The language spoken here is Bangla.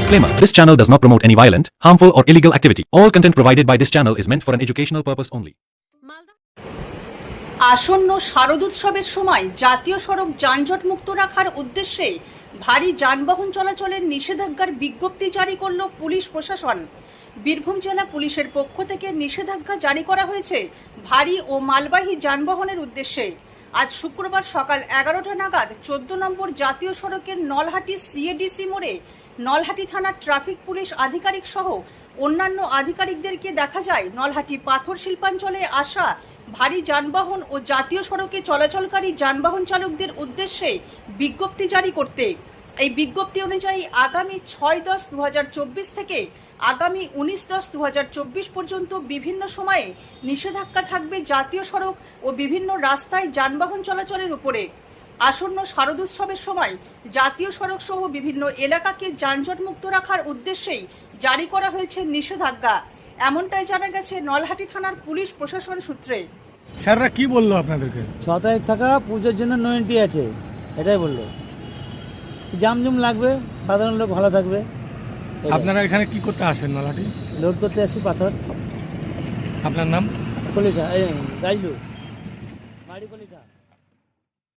Disclaimer This channel does not promote any violent, harmful, or illegal activity. All content provided by this channel is meant for an educational purpose only. আসন্ন শারদোৎসবের সময় জাতীয় সড়ক যানজট মুক্ত রাখার উদ্দেশ্যে ভারী যানবাহন চলাচলের নিষেধাজ্ঞার বিজ্ঞপ্তি জারি করল পুলিশ প্রশাসন বীরভূম জেলা পুলিশের পক্ষ থেকে নিষেধাজ্ঞা জারি করা হয়েছে ভারী ও মালবাহী যানবাহনের উদ্দেশ্যে আজ শুক্রবার সকাল এগারোটা নাগাদ চোদ্দ নম্বর জাতীয় সড়কের নলহাটি সিএডিসি মোড়ে নলহাটি থানার ট্রাফিক পুলিশ আধিকারিক সহ অন্যান্য আধিকারিকদেরকে দেখা যায় নলহাটি পাথর শিল্পাঞ্চলে আসা ভারী যানবাহন ও জাতীয় সড়কে চলাচলকারী যানবাহন চালকদের উদ্দেশ্যে বিজ্ঞপ্তি জারি করতে। এই বিজ্ঞপ্তি অনুযায়ী আগামী ছয় দশ দু থেকে আগামী উনিশ দশ দু পর্যন্ত বিভিন্ন সময়ে নিষেধাজ্ঞা থাকবে জাতীয় সড়ক ও বিভিন্ন রাস্তায় যানবাহন চলাচলের উপরে। আসন্ন শারদোৎসবের সময় জাতীয় সড়ক সহ বিভিন্ন এলাকাকে যানজট মুক্ত রাখার উদ্দেশ্যেই জারি করা হয়েছে নিষেধাজ্ঞা। এমনটাই জানা গেছে নলহাটি থানার পুলিশ প্রশাসন সূত্রে। স্যাররা কি বলল আপনাদেরকে? ছ তারিখ থাকা পুজোর জন্য নো এন্ট্রি আছে এটাই বলল। জামজুম লাগবে সাধারণ লোক ভালো থাকবে। আপনারা এখানে কি করতে আসেন নালাটি লোড করতে আসি পাথর। আপনার নাম? কলিকা এই রাইলু। বাড়ি কলিকা